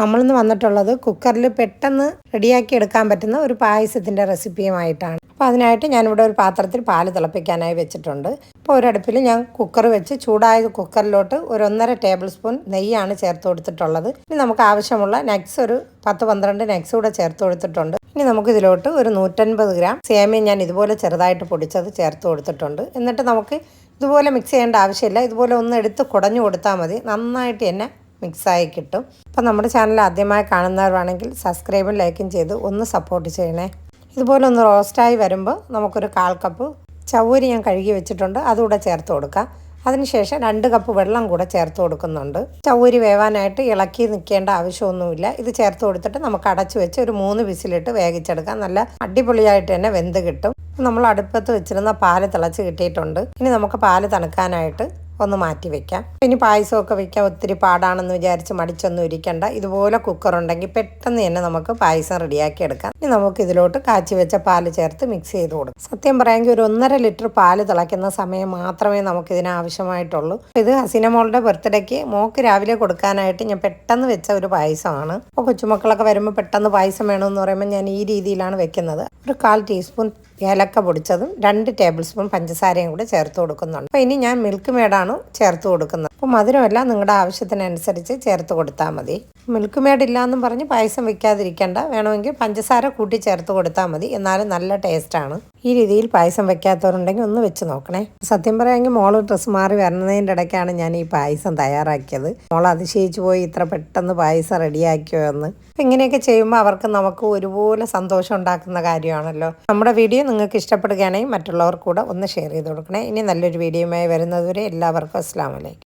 നമ്മളിന്ന് വന്നിട്ടുള്ളത് കുക്കറിൽ പെട്ടെന്ന് റെഡിയാക്കി എടുക്കാൻ പറ്റുന്ന ഒരു പായസത്തിന്റെ റെസിപ്പിയുമായിട്ടാണ് അപ്പോൾ അതിനായിട്ട് ഞാനിവിടെ ഒരു പാത്രത്തിൽ പാൽ തിളപ്പിക്കാനായി വെച്ചിട്ടുണ്ട്. ഇപ്പോൾ ഒരടുപ്പിൽ ഞാൻ കുക്കർ വെച്ച് ചൂടായ കുക്കറിലോട്ട് ഒരു ഒന്നര ടേബിൾ സ്പൂൺ നെയ്യാണ് ചേർത്ത് കൊടുത്തിട്ടുള്ളത്. ഇനി നമുക്ക് ആവശ്യമുള്ള നട്ട്സ് ഒരു പത്ത് പന്ത്രണ്ട് നട്ട്സ് കൂടെ ചേർത്ത് കൊടുത്തിട്ടുണ്ട്. ഇനി നമുക്ക് ഇതിലോട്ട് ഒരു നൂറ്റൻപത് ഗ്രാം സേമിയ ഞാൻ ഇതുപോലെ ചെറുതായിട്ട് പൊടിച്ചത് ചേർത്ത് കൊടുത്തിട്ടുണ്ട്. എന്നിട്ട് നമുക്ക് ഇതുപോലെ മിക്സ് ചെയ്യേണ്ട ആവശ്യമില്ല. ഇതുപോലെ ഒന്ന് എടുത്ത് കുടഞ്ഞു കൊടുത്താൽ മതി. നന്നായിട്ട് തന്നെ മിക്സായി കിട്ടും. അപ്പോൾ നമ്മുടെ ചാനൽ ആദ്യമായി കാണുന്നവരാണെങ്കിൽ സബ്സ്ക്രൈബും ലൈക്കും ചെയ്ത് ഒന്ന് സപ്പോർട്ട് ചെയ്യണേ. ഇതുപോലെ ഒന്ന് റോസ്റ്റായി വരുമ്പോൾ നമുക്കൊരു കാൽ കപ്പ് ചവ്വരി ഞാൻ കഴുകി വെച്ചിട്ടുണ്ട് അതുകൂടെ ചേർത്ത് കൊടുക്കാം. അതിനുശേഷം രണ്ട് കപ്പ് വെള്ളം കൂടെ ചേർത്ത് കൊടുക്കുന്നുണ്ട്. ചവ്വരി വേവാനായിട്ട് ഇളക്കി നിൽക്കേണ്ട ആവശ്യമൊന്നുമില്ല. ഇത് ചേർത്ത് കൊടുത്തിട്ട് നമുക്ക് അടച്ചു വെച്ച് ഒരു മൂന്ന് വിസിലിട്ട് വേവിച്ചെടുക്കാം. നല്ല അടിപൊളിയായിട്ട് തന്നെ വെന്ത് കിട്ടും. നമ്മൾ അടുപ്പത്ത് വെച്ചിരുന്ന പാൽ തിളച്ച് കിട്ടിയിട്ടുണ്ട്. ഇനി നമുക്ക് പാൽ തണുക്കാനായിട്ട് ഒന്ന് മാറ്റി വെക്കാം. ഇനി പായസമൊക്കെ വെക്കാൻ ഒത്തിരി പാടാണെന്ന് വിചാരിച്ച് മടിച്ചൊന്നും ഇരിക്കണ്ട. ഇതുപോലെ കുക്കർ ഉണ്ടെങ്കിൽ പെട്ടെന്ന് തന്നെ നമുക്ക് പായസം റെഡിയാക്കി എടുക്കാം. ഇനി നമുക്ക് ഇതിലോട്ട് കാച്ചി വെച്ച പാൽ ചേർത്ത് മിക്സ് ചെയ്ത് കൊടുക്കാം. സത്യം പറയാമെങ്കിൽ ഒരു ഒന്നര ലിറ്റർ പാൽ തിളയ്ക്കുന്ന സമയം മാത്രമേ നമുക്ക് ഇതിന് ആവശ്യമായിട്ടുള്ളൂ ഇത് ഹസീനമോളുടെ ബർത്ത്ഡേക്ക് മോക്ക് രാവിലെ കൊടുക്കാനായിട്ട് ഞാൻ പെട്ടെന്ന് വെച്ച ഒരു പായസമാണ്. അപ്പോൾ കൊച്ചുമക്കളൊക്കെ വരുമ്പോൾ പെട്ടെന്ന് പായസം വേണമെന്ന് പറയുമ്പോൾ ഞാൻ ഈ രീതിയിലാണ് വെക്കുന്നത്. ഒരു കാൽ ടീസ്പൂൺ ഏലക്ക പൊടിച്ചതും രണ്ട് ടേബിൾ സ്പൂൺ പഞ്ചസാരയും കൂടെ ചേർത്ത് കൊടുക്കുന്നുണ്ട്. അപ്പോൾ ഇനി ഞാൻ മിൽക്ക് മേഡാണ് ചേർത്ത് കൊടുക്കുന്നത്. അപ്പോൾ മധുരമെല്ലാം നിങ്ങളുടെ ആവശ്യത്തിനനുസരിച്ച് ചേർത്ത് കൊടുത്താൽ മതി. മിൽക്ക് മേഡ് ഇല്ലാന്നും പറഞ്ഞ് പായസം വെക്കാതിരിക്കേണ്ട വേണമെങ്കിൽ പഞ്ചസാര കൂട്ടി ചേർത്ത് കൊടുത്താൽ മതി. എന്നാലും നല്ല ടേസ്റ്റാണ്. ഈ രീതിയിൽ പായസം വെക്കാത്തവരുണ്ടെങ്കിൽ ഒന്ന് വെച്ച് നോക്കണേ. സത്യം പറയാമെങ്കിൽ മോൾ ഡ്രസ്സ് മാറി വരുന്നതിന്റെ ഇടയ്ക്കാണ് ഞാൻ ഈ പായസം തയ്യാറാക്കിയത്. മോൾ അതിശയിച്ചു പോയി ഇത്ര പെട്ടെന്ന് പായസം റെഡിയാക്കിയോ എന്ന്. ഇങ്ങനെയൊക്കെ ചെയ്യുമ്പോൾ അവർക്ക് നമുക്ക് ഒരുപോലെ സന്തോഷം ഉണ്ടാക്കുന്ന കാര്യമാണല്ലോ. നമ്മുടെ വീഡിയോ നിങ്ങൾക്ക് ഇഷ്ടപ്പെടുകയാണെങ്കിൽ മറ്റുള്ളവർ കൂടെ ഒന്ന് ഷെയർ ചെയ്ത് കൊടുക്കണേ. ഇനി നല്ലൊരു വീഡിയോയുമായി വരുന്നതുവരെ എല്ലാവർക്കും അസ്സാം വലൈക്കും